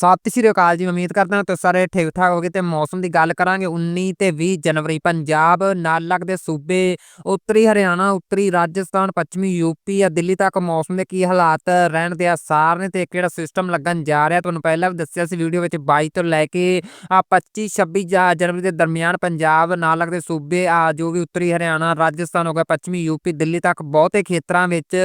ਸਤਿ ਸ਼੍ਰੀ ਅਕਾਲ ਜੀ ਉਮੀਦ ਕਰਦਾ ਹਾਂ ਤੁਸੀਂ ਸਾਰੇ ਠੀਕ ਠਾਕ ਹੋਗੇ ਤੇ ਮੌਸਮ ਦੀ ਗੱਲ ਕਰਾਂਗੇ 19 ਤੇ 20 ਜਨਵਰੀ, ਪੰਜਾਬ ਨਾਲ ਲੱਗਦੇ ਸੂਬੇ, ਉੱਤਰੀ ਹਰਿਆਣਾ, ਉੱਤਰੀ ਰਾਜਸਥਾਨ, ਪੱਛਮੀ ਯੂਪੀ ਆ, ਦਿੱਲੀ ਤੱਕ ਮੌਸਮ ਦੇ ਕੀ ਹਾਲਾਤ ਰਹਿਣ ਦੇ ਆਸਾਰ ਨੇ ਤੇ ਕਿਹੜਾ ਸਿਸਟਮ ਲੱਗਣ ਜਾ ਰਿਹਾ ਤੁਹਾਨੂੰ ਪਹਿਲਾਂ ਵੀ ਦੱਸਿਆ ਸੀ ਵੀਡੀਓ ਵਿੱਚ 22 ਤੋਂ ਲੈ ਕੇ ਆ 25 26 ਜਨਵਰੀ ਦੇ ਦਰਮਿਆਨ ਪੰਜਾਬ ਨਾਲ ਲੱਗਦੇ ਸੂਬੇ ਆ ਜੋ ਵੀ ਉੱਤਰੀ ਹਰਿਆਣਾ, ਰਾਜਸਥਾਨ ਹੋ ਗਿਆ, ਪੱਛਮੀ ਯੂਪੀ ਦਿੱਲੀ ਤੱਕ ਬਹੁਤੇ ਖੇਤਰਾਂ ਵਿੱਚ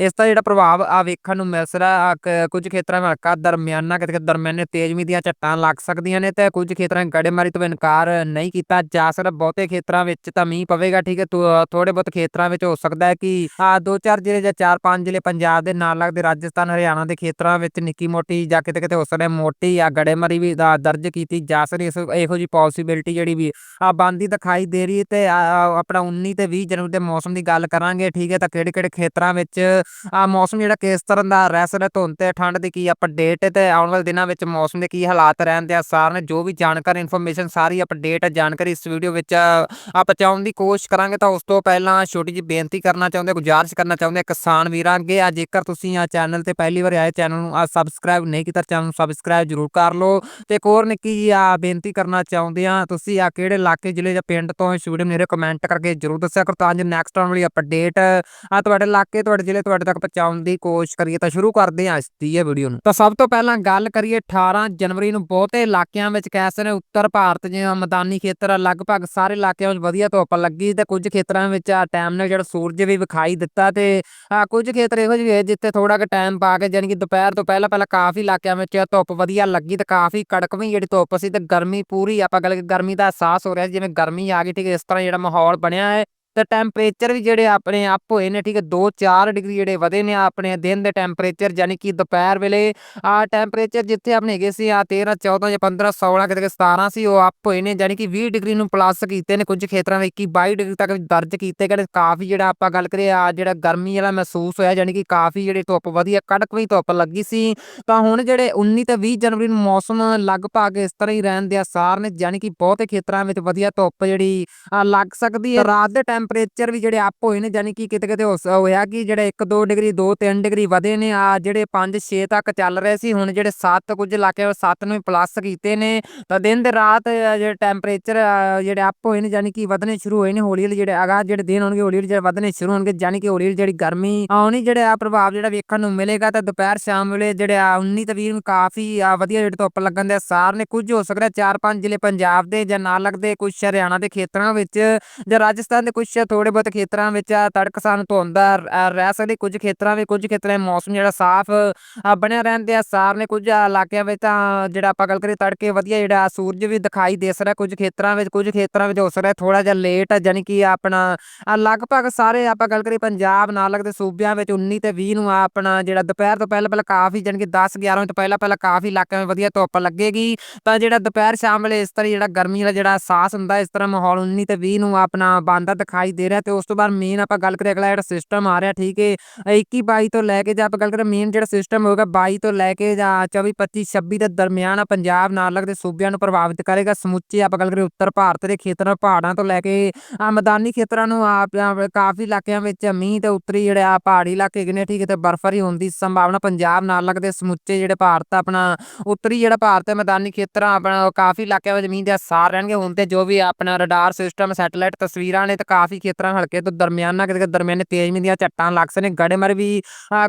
ਇਸ ਦਾ ਜਿਹੜਾ ਪ੍ਰਭਾਵ ਆ ਵੇਖਣ ਨੂੰ ਮਿਲ ਰਿਹਾ ਕੁਝ ਖੇਤਰਾਂ ਵਿੱਚ ਹਲਕਾ ਦਰਮਿਆਨਾ, ਕਿਤੇ ਦਰਮਿਆਨੇ ਤੇਜ਼ਮੀ ਦੀਆਂ ਝੱਟਾਂ ਲੱਗ ਸਕਦੀਆਂ ਨੇ ਤੇ ਕੁਝ ਖੇਤਰਾਂ 'ਚ ਗੜੇਮਾਰੀ ਤੋਂ ਇਨਕਾਰ ਨਹੀਂ ਕੀਤਾ ਜਾ ਸਕਦਾ। ਬਹੁਤੇ ਖੇਤਰਾਂ ਵਿੱਚ ਤਾਂ ਮੀਂਹ ਪਵੇਗਾ, ਠੀਕ ਹੈ ਥੋੜੇ ਬਹੁਤ ਖੇਤਰਾਂ ਵਿੱਚ ਹੋ ਸਕਦਾ ਹੈ ਕਿ ਆ ਦੋ ਚਾਰ ਜ਼ਿਲ੍ਹੇ ਜਾਂ ਚਾਰ ਪੰਜ ਜ਼ਿਲ੍ਹੇ ਪੰਜਾਬ ਦੇ ਨਾਲ ਲੱਗਦੇ ਰਾਜਸਥਾਨ, ਹਰਿਆਣਾ ਦੇ ਖੇਤਰਾਂ ਵਿੱਚ ਨਿੱਕੀ ਮੋਟੀ ਜਾਂ ਕਿਤੇ ਕਿਤੇ ਹੋ ਸਕਦਾ ਮੋਟੀ ਜਾਂ ਗੜੇਮਾਰੀ ਵੀ ਦਰਜ ਕੀਤੀ ਜਾ ਸਕਦੀ ਇਹੋ ਜੀ ਪੋਸਿਬਿਲਿਟੀ ਜਿਹੜੀ ਵੀ ਆ ਬੰਦੀ ਦਿਖਾਈ ਦੇ ਰਹੀ ਤੇ ਆਪਣਾ 19 ਤੇ 20 ਜਨਵਰੀ ਦੇ ਮੌਸਮ ਦੀ ਗੱਲ ਕਰਾਂਗੇ, ਠੀਕ ਹੈ, ਤਾਂ ਕਿਹੜੇ ਕਿਹੜੇ ਖੇਤਰਾਂ ਵਿੱਚ ਆ ਮੌਸਮ ਜਿਹੜਾ ਕਿਸ ਤਰ੍ਹਾਂ ਦਾ ਰਹਿ ਸਕਦਾ ਧੁੰਦ ਤੇ ਠੰਡ ਦੀ ਕੀ ਅਪਡੇਟ ਤੇ ਆਉਣ ਵਾਲੇ ਦਿਨਾਂ ਵਿੱਚ ਮੌਸਮ ਦੇ ਕੀ ਹਾਲਾਤ ਰਹਿਣ ਦੇ ਆਸਾਰ ਨੇ ਜੋ ਵੀ ਜਾਣਕਾਰੀ ਇਨਫੋਰਮੇਸ਼ਨ ਸਾਰੀ ਅਪਡੇਟ ਜਾਣਕਾਰੀ ਇਸ ਵੀਡੀਓ ਵਿੱਚ ਆ ਪਹੁੰਚਾਉਣ ਦੀ ਕੋਸ਼ਿਸ਼ ਕਰਾਂਗੇ, ਤਾਂ ਉਸ ਤੋਂ ਪਹਿਲਾਂ ਛੋਟੀ ਜਿਹੀ ਬੇਨਤੀ ਕਰਨਾ ਚਾਹੁੰਦੇ, ਗੁਜ਼ਾਰਿਸ਼ ਕਰਨਾ ਚਾਹੁੰਦੇ ਕਿਸਾਨ ਵੀਰਾਂ ਅੱਗੇ। ਆ ਜੇਕਰ ਤੁਸੀਂ ਆ ਚੈਨਲ ਤੇ ਪਹਿਲੀ ਵਾਰ ਆਏ ਚੈਨਲ ਨੂੰ ਆ ਸਬਸਕ੍ਰਾਈਬ ਨਹੀਂ ਕੀਤਾ ਚੈਨਲ ਨੂੰ ਸਬਸਕ੍ਰਾਈਬ ਜ਼ਰੂਰ ਕਰ ਲਓ। ਤੇ ਇੱਕ ਹੋਰ ਨਿੱਕੀ ਜੀ ਆ ਬੇਨਤੀ ਕਰਨਾ ਚਾਹੁੰਦੇ ਆ, ਤੁਸੀਂ ਆ ਕਿਹੜੇ ਇਲਾਕੇ, ਜ਼ਿਲ੍ਹੇ ਜਾਂ ਪਿੰਡ ਤੋਂ ਇਸ ਵੀਡੀਓ ਮੇਰੇ ਕਮੈਂਟ ਕਰਕੇ ਜ਼ਰੂਰ ਦੱਸਿਆ ਕਰੋ, ਤਾਂ ਜੋ ਨੈਕਸਟ ਆਉਣ ਵਾਲੀ ਅਪਡੇਟ ਆ ਤੁਹਾਡੇ ਇਲਾਕੇ, ਤੁਹਾਡੇ ਜ਼ਿਲ੍ਹੇ, ਤੁਹਾਡੇ ਤੱਕ ਪਹੁੰਚਾਉਣ ਦੀ ਕੋਸ਼ਿਸ਼ ਕਰੀਏ। ਤਾਂ ਸ਼ੁਰੂ ਕਰਦੇ ਆ ਇਸ ਦੀ ਇਹ ਵੀਡੀਓ ਨੂੰ। ਤਾਂ ਸਭ ਤੋਂ ਪਹਿਲਾਂ ਗੱਲ ਕਰੀਏ 18 ਜਨਵਰੀ ਨੂੰ ਬਹੁਤੇ ਇਲਾਕਿਆਂ ਵਿੱਚ ਕੈਸੇ ਨੇ ਉੱਤਰ ਭਾਰਤ ਜਿਵੇਂ ਮੈਦਾਨੀ ਖੇਤਰ ਲਗਭਗ ਸਾਰੇ ਇਲਾਕਿਆਂ ਵਿੱਚ ਵਧੀਆ ਧੁੱਪ ਲੱਗੀ ਤੇ ਕੁਝ ਖੇਤਰਾਂ ਵਿੱਚ ਆ ਟਾਈਮ ਨਾਲ ਜਿਹੜਾ ਸੂਰਜ ਵੀ ਵਿਖਾਈ ਦਿੱਤਾ ਤੇ ਕੁਝ ਖੇਤਰ ਇਹੋ ਜਿਹੇ ਜਿੱਥੇ ਥੋੜਾ ਕੁ ਟਾਈਮ ਪਾ ਕੇ ਜਾਨੀ ਕਿ ਦੁਪਹਿਰ ਤੋਂ ਪਹਿਲਾਂ ਪਹਿਲਾਂ ਕਾਫੀ ਇਲਾਕਿਆਂ ਵਿੱਚ ਧੁੱਪ ਵਧੀਆ ਲੱਗੀ ਤੇ ਕਾਫੀ ਕੜਕਵੀਂ ਜਿਹੜੀ ਧੁੱਪ ਸੀ ਤੇ ਗਰਮੀ ਪੂਰੀ ਆਪਾਂ ਗੱਲ ਗਰਮੀ ਦਾ ਅਹਿਸਾਸ ਹੋ ਰਿਹਾ ਜਿਵੇਂ ਗਰਮੀ ਆ ਗਈ, ਠੀਕ ਇਸ ਤਰ੍ਹਾਂ ਜਿਹੜਾ ਮਾਹੌਲ ਬਣਿਆ ਹੈ। ਤੇ ਟੈਂਪਰੇਚਰ ਵੀ ਜਿਹੜੇ ਆਪਣੇ ਅਪ ਹੋਏ ਨੇ, ਠੀਕ ਹੈ 2-4 ਡਿਗਰੀ ਜਿਹੜੇ ਵਧੇ ਨੇ ਆਪਣੇ ਦਿਨ ਦੇ ਟੈਂਪਰੇਚਰ ਯਾਨੀ ਕਿ ਦੁਪਹਿਰ ਵੇਲੇ ਆ ਟੈਂਪਰੇਚਰ ਜਿੱਥੇ ਆਪਣੇ ਹੈਗੇ ਸੀ ਆ 13 14 ਜਾਂ 15 16 ਕਿਤੇ 17 ਸੀ, ਉਹ ਅਪ ਹੋਏ ਨੇ ਯਾਨੀ ਕਿ 20 ਡਿਗਰੀ ਨੂੰ ਪਲੱਸ ਕੀਤੇ ਨੇ ਕੁਝ ਖੇਤਰਾਂ ਵਿੱਚ 21 22 ਡਿਗਰੀ ਤੱਕ ਦਰਜ ਕੀਤੇ ਗਏ ਕਾਫੀ ਜਿਹੜਾ ਆਪਾਂ ਗੱਲ ਕਰੀਏ ਆ ਜਿਹੜਾ ਗਰਮੀ ਵਾਲਾ ਮਹਿਸੂਸ ਹੋਇਆ ਯਾਨੀ ਕਿ ਕਾਫੀ ਜਿਹੜੀ ਧੁੱਪ ਵਧੀਆ ਕੜਕਵੀਂ ਧੁੱਪ ਲੱਗੀ ਸੀ, ਤਾਂ ਹੁਣ ਜਿਹੜੇ 19 ਤੇ 20 ਜਨਵਰੀ ਨੂੰ ਮੌਸਮ ਲਗਭਗ ਇਸ ਤਰ੍ਹਾਂ ਹੀ ਰਹਿਣ ਦੇ ਆਸਾਰ ਨੇ ਯਾਨੀ ਕਿ ਬਹੁਤੇ ਖੇਤਰਾਂ ਵਿੱਚ ਵਧੀਆ ਧੁੱਪ ਜਿਹੜੀ ਲੱਗ ਸਕਦੀ ਹੈ, ਰਾਤ ਦੇ ਟੈਂਪਰੇਚਰ ਵੀ ਜਿਹੜੇ ਅਪ ਹੋਏ ਨੇ ਯਾਨੀ ਕਿ ਕਿਤੇ ਕਿਤੇ ਹੋਇਆ ਕਿ ਜਿਹੜੇ 1 2 ਡਿਗਰੀ 2 3 ਡਿਗਰੀ ਵਧੇ ਨੇ, ਆ ਜਿਹੜੇ 5 6 ਤੱਕ ਚੱਲ ਰਹੇ ਸੀ, ਹੁਣ ਜਿਹੜੇ 7 ਕੁਝ ਇਲਾਕੇ 7 ਨੂੰ ਪਲੱਸ ਕੀਤੇ ਨੇ, ਤਾਂ ਦਿਨ ਦੇ ਰਾਤ ਜਿਹੜੇ ਟੈਂਪਰੇਚਰ ਜਿਹੜੇ ਅਪ ਹੋਏ ਨੇ ਯਾਨੀ ਕਿ ਵਧਣੇ ਸ਼ੁਰੂ ਹੋਏ ਨੇ, ਹੌਲੀ ਹੌਲੀ ਜਿਹੜੇ ਅਗਾ ਜਿਹੜੇ ਦਿਨ ਹੋਣਗੇ, ਹੌਲੀ ਹੌਲੀ ਜਿਹੜੇ ਵਧਣੇ ਸ਼ੁਰੂ ਹੋਣਗੇ ਯਾਨੀ ਕਿ ਹੌਲੀ ਹੌਲੀ ਜਿਹੜੀ ਗਰਮੀ ਆਉਣੀ ਜਿਹੜੇ ਆ ਪ੍ਰਭਾਵ ਜਿਹੜਾ ਵੇਖਣ ਨੂੰ ਮਿਲੇਗਾ, ਤਾਂ ਦੁਪਹਿਰ ਸ਼ਾਮ ਵੇਲੇ ਜਿਹੜੇ ਆ 19 ਤੇ 20 ਨੂੰ ਕਾਫੀ ਵਧੀਆ ਜਿਹੜੇ ਧੁੱਪ ਲੱਗਣ ਦੇ ਸਾਰ ਨੇ, ਕੁਝ ਹੋ ਸਕਦਾ 4-5 ਜ਼ਿਲ੍ਹੇ ਪੰਜਾਬ ਦੇ ਜਾਂ ਨਾਲ ਲੱਗਦੇ ਕੁਝ ਹਰਿਆਣਾ ਦੇ ਖੇਤਰਾਂ ਵਿੱਚ ਜਾਂ ਰਾਜਸਥਾਨ ਦੇ ਕੁਝ ਥੋੜੇ ਬਹੁਤ ਖੇਤਰਾਂ ਵਿੱਚ ਤੜਕਸਾਨ ਧੁੰਦ ਰਹਿ ਸਕਦੀ। ਕੁਝ ਖੇਤਰਾਂ ਵਿੱਚ ਕੁਝ ਖੇਤਰਾਂ ਵਿੱਚ ਮੌਸਮ ਜਿਹੜਾ ਸਾਫ਼ ਬਣਿਆ ਰਹਿੰਦੇ ਆ। ਸਾਰ ਨੇ ਕੁਝ ਇਲਾਕਿਆਂ ਵਿੱਚ ਤਾਂ ਜਿਹੜਾ ਆਪਾਂ ਗੱਲ ਕਰੀਏ ਤੜਕੇ ਵਧੀਆ ਜਿਹੜਾ ਸੂਰਜ ਵੀ ਦਿਖਾਈ ਦੇ ਸਕਦਾ। ਕੁਝ ਖੇਤਰਾਂ ਵਿੱਚ, ਕੁਝ ਖੇਤਰਾਂ ਵਿੱਚ ਹੋ ਸਕਦਾ ਥੋੜਾ ਜਿਹਾ ਲੇਟ ਯਾਨੀ ਕਿ ਆਪਣਾ ਲਗਭਗ ਸਾਰੇ ਆਪਾਂ ਗੱਲ ਕਰੀਏ ਪੰਜਾਬ ਨਾਲ ਲੱਗਦੇ ਸੂਬਿਆਂ ਵਿੱਚ 19 ਤੇ 20 ਨੂੰ ਆਪਣਾ ਜਿਹੜਾ ਦੁਪਹਿਰ ਤੋਂ ਪਹਿਲਾਂ ਪਹਿਲਾਂ ਕਾਫੀ ਯਾਨੀ ਕਿ 10 11 ਤੋਂ ਪਹਿਲਾਂ ਪਹਿਲਾਂ ਕਾਫੀ ਇਲਾਕਿਆਂ ਵਿੱਚ ਵਧੀਆ ਧੁੱਪ ਲੱਗੇਗੀ। ਤਾਂ ਜਿਹੜਾ ਦੁਪਹਿਰ ਸ਼ਾਮ ਵੇਲੇ ਇਸ ਤਰ੍ਹਾਂ ਜਿਹੜਾ ਗਰਮੀ ਦਾ ਜਿਹੜਾ ਅਹਿਸਾਸ ਹੁੰਦਾ, ਇਸ ਤਰ੍ਹਾਂ ਮਾਹੌਲ 19 ਤੇ 20 ਨੂੰ ਆਪਣਾ ਬੰਦਾ ਦਿਖਾਈ ਦੇ ਰਿਹਾ ਤੇ ਉਸ ਤੋਂ ਬਾਅਦ ਮੇਨ ਆਪਾਂ ਗੱਲ ਕਰੀਏ, ਅਗਲਾ ਜਿਹੜਾ ਸਿਸਟਮ ਆ ਰਿਹਾ, ਠੀਕ ਹੈ 21 22 ਤੋਂ ਲੈ ਕੇ ਜੇ ਆਪਾਂ ਗੱਲ ਕਰੀਏ ਮੇਨ ਜਿਹੜਾ ਸਿਸਟਮ ਹੋਗਾ 22 ਤੋਂ ਲੈ ਕੇ ਜਾਂ 24 25 26 ਦੇ ਦਰਮਿਆਨ ਪੰਜਾਬ ਨਾਲ ਲੱਗਦੇ ਸੂਬਿਆਂ ਨੂੰ ਪ੍ਰਭਾਵਿਤ ਕਰੇਗਾ। ਸਮੁੱਚੇ ਆਪਾਂ ਗੱਲ ਕਰੀਏ, ਉੱਤਰ ਭਾਰਤ ਦੇ ਖੇਤਰਾਂ ਪਹਾੜਾਂ ਤੋਂ ਲੈ ਕੇ ਮੈਦਾਨੀ ਖੇਤਰਾਂ ਨੂੰ ਕਾਫੀ ਇਲਾਕਿਆਂ ਵਿੱਚ ਮੀਂਹ ਤੇ ਉੱਤਰੀ ਜਿਹੜੇ ਆ ਪਹਾੜੀ ਇਲਾਕੇ ਕਿਨੇ, ਠੀਕ ਤੇ ਬਰਫ਼ਬਾਰੀ ਹੋਣ ਦੀ ਸੰਭਾਵਨਾ ਪੰਜਾਬ ਨਾਲ ਲੱਗਦੇ ਸਮੁੱਚੇ ਜਿਹੜੇ ਭਾਰਤ ਆਪਣਾ ਉੱਤਰੀ ਜਿਹੜਾ ਭਾਰਤ ਹੈ ਮੈਦਾਨੀ ਖੇਤਰਾਂ, ਆਪਣਾ ਕਾਫੀ ਇਲਾਕਿਆਂ ਵਿੱਚ ਮੀਂਹ ਦੇ ਅਸਾਰ ਰਹਿਣਗੇ। ਹੁਣ ਤੇ ਜੋ ਵੀ ਆਪਣਾ ਰਡਾਰ ਸਿਸਟਮ ਸੈਟੇਲਾਈਟ ਤਸਵੀਰਾਂ ਨੇ ਤੇ ਕਾਫੀ ਖੇਤਰਾਂ ਹਲਕੇ ਤੋਂ ਦਰਮਿਆਨਾ ਕਿਤੇ ਦਰਮਿਆਨੇ ਤੇਜ਼ ਮੀਂਹ ਦੀਆਂ ਝੱਟਾਂ ਲੱਗ ਸਕਦੀਆਂ ਗੜੇਮਾਰੀ ਵੀ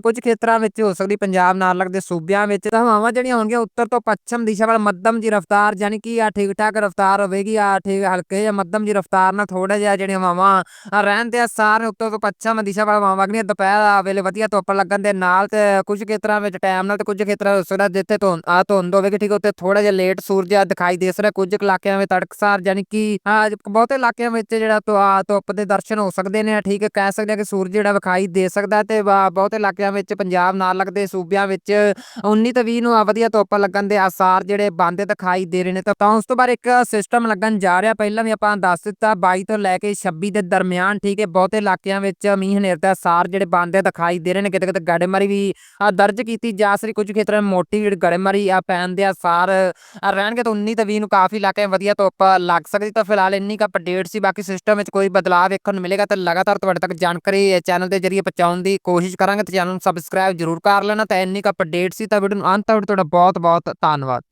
ਕੁਝ ਖੇਤਰਾਂ ਵਿੱਚ ਹੋ ਸਕਦੀ ਪੰਜਾਬ ਨਾਲ ਲੱਗਦੇ ਸੂਬਿਆਂ ਵਿੱਚ ਹਵਾਵਾਂ ਜਿਹੜੀਆਂ ਹੋਣਗੀਆਂ ਉੱਤਰ ਤੋਂ ਪੱਛਮ ਦਿਸ਼ਾ ਵੱਲ ਮੱਧਮ ਜੀ ਰਫ਼ਤਾਰ ਯਾਨੀ ਕਿ ਆ ਠੀਕ ਠਾਕ ਰਫ਼ਤਾਰ ਹੋਵੇਗੀ ਆ ਠੀਕ ਹਲਕੇ ਜਾਂ ਮੱਧਮ ਜੀ ਰਫ਼ਤਾਰ ਨਾਲ ਥੋੜਾ ਜਿਹਾ ਜਿਹੜੀਆਂ ਹਵਾਵਾਂ ਰਹਿਣ ਦੇ ਅਸਾਰ ਉੱਤਰ ਤੋਂ ਪੱਛਮ ਦਿਸ਼ਾ ਵੱਲ ਹਵਾਵਾਂ ਵਗਣੀਆਂ, ਦੁਪਹਿਰ ਵੇਲੇ ਵਧੀਆ ਧੁੱਪ ਲੱਗਣ ਦੇ ਨਾਲ ਤੇ ਕੁਝ ਖੇਤਰਾਂ ਵਿੱਚ ਟਾਈਮ ਨਾਲ ਤੇ ਕੁਝ ਖੇਤਰਾਂ ਹੋ ਸਕਦਾ ਜਿੱਥੇ ਧੁੰਦ, ਆ ਧੁੰਦ ਹੋਵੇਗੀ, ਠੀਕ ਉੱਤੇ ਥੋੜਾ ਜਿਹਾ ਲੇਟ ਸੂਰਜ ਦਿਖਾਈ ਦੇ ਸਕਦਾ, ਕੁਝ ਇਲਾਕਿਆਂ ਵਿੱਚ ਤੜਕਸਾਰ ਯਾਨੀ ਕਿ ਬਹੁਤੇ ਇਲਾਕਿਆਂ ਵਿੱਚ ਜਿਹੜਾ ਧੁੱਪ ਦੇ ਦਰਸ਼ਨ ਹੋ ਸਕਦੇ ਨੇ, ਠੀਕ ਕਹਿ ਸਕਦੇ ਆ ਕਿ ਸੂਰਜ ਜਿਹੜਾ ਵਿਖਾਈ ਦੇ ਸਕਦਾ ਤੇ ਬਹੁਤੇ ਇਲਾਕਿਆਂ ਵਿੱਚ ਪੰਜਾਬ ਨਾਲ ਲੱਗਦੇ ਸੂਬਿਆਂ ਵਿੱਚ 19 ਤੇ 20 ਨੂੰ ਵਧੀਆ ਧੁੱਪ ਲੱਗਣ ਦੇ ਆਸਾਰ ਜਿਹੜੇ ਬੰਦੇ ਦਿਖਾਈ ਦੇ ਰਹੇ ਨੇ, ਤਾਂ ਉਸ ਤੋਂ ਬਾਅਦ ਇੱਕ ਸਿਸਟਮ ਲੱਗਣ ਜਾ ਰਿਹਾ, ਪਹਿਲਾਂ ਵੀ ਆਪਾਂ ਦੱਸ ਦਿੱਤਾ 22 ਤੋਂ ਲੈ ਕੇ 26 ਦੇ ਦਰਮਿਆਨ, ਠੀਕ ਹੈ, ਬਹੁਤੇ ਇਲਾਕਿਆਂ ਵਿੱਚ ਮੀਂਹ ਹਨੇਰ ਦਾ ਆਸਾਰ ਜਿਹੜੇ ਬੰਦੇ ਦਿਖਾਈ ਦੇ ਰਹੇ ਨੇ ਕਿਤੇ ਕਿਤੇ ਗੜੇਮਾਰੀ ਵੀ ਦਰਜ ਕੀਤੀ ਜਾ ਸਕਦੀ, ਕੁਝ ਖੇਤਰਾਂ ਵਿੱਚ ਮੋਟੀ ਜਿਹੜੀ ਗੜੇਮਾਰੀ ਆ ਪੈਣ ਦੇ ਆਸਾਰ ਰਹਿਣਗੇ, ਤਾਂ 19 ਤੇ 20 ਨੂੰ ਕਾਫੀ ਇਲਾਕਿਆਂ ਵਧੀਆ ਧੁੱਪ ਲੱਗ ਸਕਦੀ, ਤਾਂ ਫਿਲਹਾਲ ਇੰਨੀ ਕ ਅਪਡੇਟ ਸੀ, ਬਾਕੀ ਸਿਸਟਮ ਵਿੱਚ ਕੋਈ ਬਦਲਾਅ ਬਦਲਾਅ ਵੇਖਣ ਨੂੰ ਮਿਲੇਗਾ ਤੇ ਲਗਾਤਾਰ ਤੁਹਾਡੇ ਤੱਕ ਜਾਣਕਾਰੀ ਚੈਨਲ ਦੇ ਜਰੀਏ ਪਹੁੰਚਾਉਣ ਦੀ ਕੋਸ਼ਿਸ਼ ਕਰਾਂਗੇ ਤੇ ਚੈਨਲ ਨੂੰ ਸਬਸਕ੍ਰਾਈਬ ਜ਼ਰੂਰ ਕਰ ਲੈਣਾ ਤਾਂ ਇੰਨੀ ਕੁ ਅਪਡੇਟ ਸੀ ਤਾਂ ਵੀਡੀਓ ਨੂੰ ਅੰਤ ਤੱਕ ਤੁਹਾਡਾ ਬਹੁਤ ਬਹੁਤ ਧੰਨਵਾਦ।